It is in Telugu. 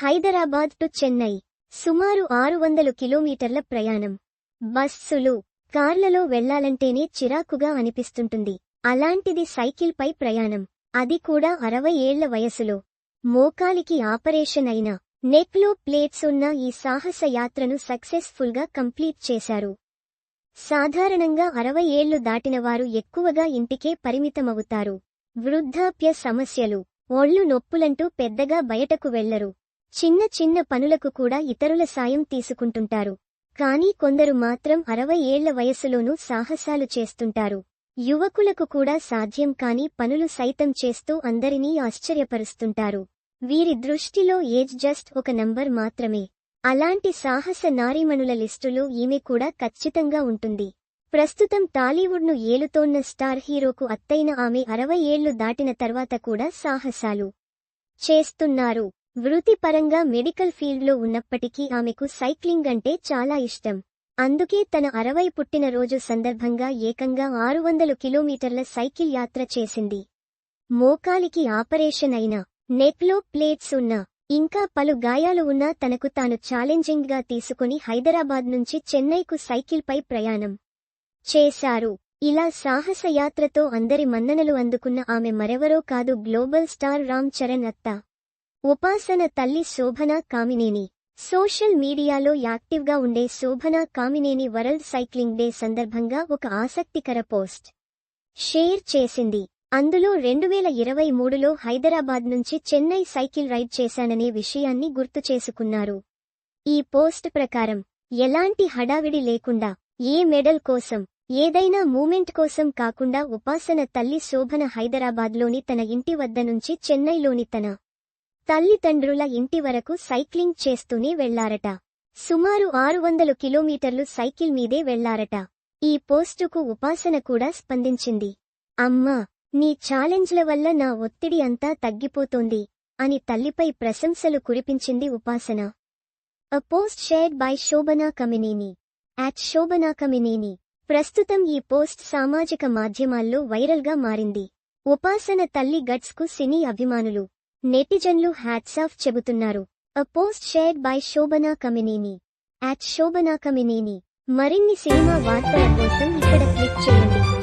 హైదరాబాద్ టు చెన్నై. సుమారు ఆరు వందలు కిలోమీటర్ల ప్రయాణం. బస్సులు కార్లలో వెళ్ళాలంటేనే చిరాకుగా అనిపిస్తుంటుంది. అలాంటిది సైకిల్పై ప్రయాణం. అది కూడా అరవై ఏళ్ళ వయసులో. మోకాలికి ఆపరేషన్ అయిన నెక్లో ప్లేట్స్ ఉన్న ఈ సాహస యాత్రను సక్సెస్ఫుల్గా కంప్లీట్ చేశారు. సాధారణంగా అరవై ఏళ్ళు దాటినవారు ఎక్కువగా ఇంటికే పరిమితమవుతారు. వృద్ధాప్య సమస్యలు ఒళ్ళు నొప్పులంటూ పెద్దగా బయటకు వెళ్ళరు. చిన్న చిన్న పనులకు కూడా ఇతరుల సాయం తీసుకుంటుంటారు. కానీ కొందరు మాత్రం అరవై ఏళ్ళ వయసులోనూ సాహసాలు చేస్తుంటారు. యువకులకు కూడా సాధ్యం కాని పనులు సైతం చేస్తూ అందరినీ ఆశ్చర్యపరుస్తుంటారు. వీరి దృష్టిలో ఏజ్ జస్ట్ ఒక నంబర్ మాత్రమే. అలాంటి సాహస నారీమణుల లిస్టులో ఈమె కూడా ఖచ్చితంగా ఉంటుంది. ప్రస్తుతం టాలీవుడ్ను ఏలుతోన్న స్టార్ హీరోకు అత్తైన ఆమె అరవై ఏళ్ళు దాటిన తర్వాత కూడా సాహసాలు చేస్తున్నారు. వృత్తిపరంగా మెడికల్ ఫీల్డ్లో ఉన్నప్పటికీ ఆమెకు సైక్లింగ్ అంటే చాలా ఇష్టం. అందుకే తన అరవై పుట్టినరోజు సందర్భంగా ఏకంగా ఆరు వందలు కిలోమీటర్ల సైకిల్ యాత్ర చేసింది. మోకాలికి ఆపరేషన్ అయిన నెక్లో ప్లేట్స్ ఉన్న ఇంకా పలు గాయాలు ఉన్నా తనకు తాను ఛాలెంజింగ్గా తీసుకుని హైదరాబాద్ నుంచి చెన్నైకు సైకిల్పై ప్రయాణం చేశారు. ఇలా సాహస యాత్రతో అందరి మన్ననలు అందుకున్న ఆమె మరెవరో కాదు గ్లోబల్ స్టార్ రామ్ చరణ్ అత్త. ఉపాసన తల్లి శోభన కామినేని. సోషల్ మీడియాలో యాక్టివ్గా ఉండే Shobana Kamineni world cycling day సందర్భంగా ఒక ఆసక్తికర పోస్ట్ షేర్ చేసింది. అందులో రెండువేల ఇరవై మూడులో హైదరాబాద్ నుంచి చెన్నై సైకిల్ రైడ్ చేశాననే విషయాన్ని గుర్తు చేసుకున్నారు. ఈ పోస్ట్ ప్రకారం ఎలాంటి హడావిడి లేకుండా ఏ మెడల్ కోసం ఏదైనా మూమెంట్ కోసం కాకుండా ఉపాసన తల్లి శోభన హైదరాబాద్లోని తన ఇంటి వద్ద నుంచి చెన్నైలోని తన తల్లిదండ్రుల ఇంటి వరకు సైక్లింగ్ చేస్తూనే వెళ్ళారట. సుమారు ఆరు వందలు కిలోమీటర్లు సైకిల్ మీదే వెళ్ళారట. ఈ పోస్టుకు ఉపాసన కూడా స్పందించింది. అమ్మా నీ ఛాలెంజ్ల వల్ల నా ఒత్తిడి అంతా తగ్గిపోతోంది అని తల్లిపై ప్రశంసలు కురిపించింది Upasana. A post shared by Shobana Kamineni at Shobana Kamineni ప్రస్తుతం ఈ పోస్ట్ సామాజిక మాధ్యమాల్లో వైరల్గా మారింది. ఉపాసన తల్లి గట్స్కు సినీ అభిమానులు. నెటిజన్లు హ్యాట్సాఫ్ చెబుతున్నారు. A post shared by Shobana Kamineni. At Shobana Kamineni. మరిన్ని సినిమా వార్తల కోసం ఇక్కడ క్లిక్ చేయండి.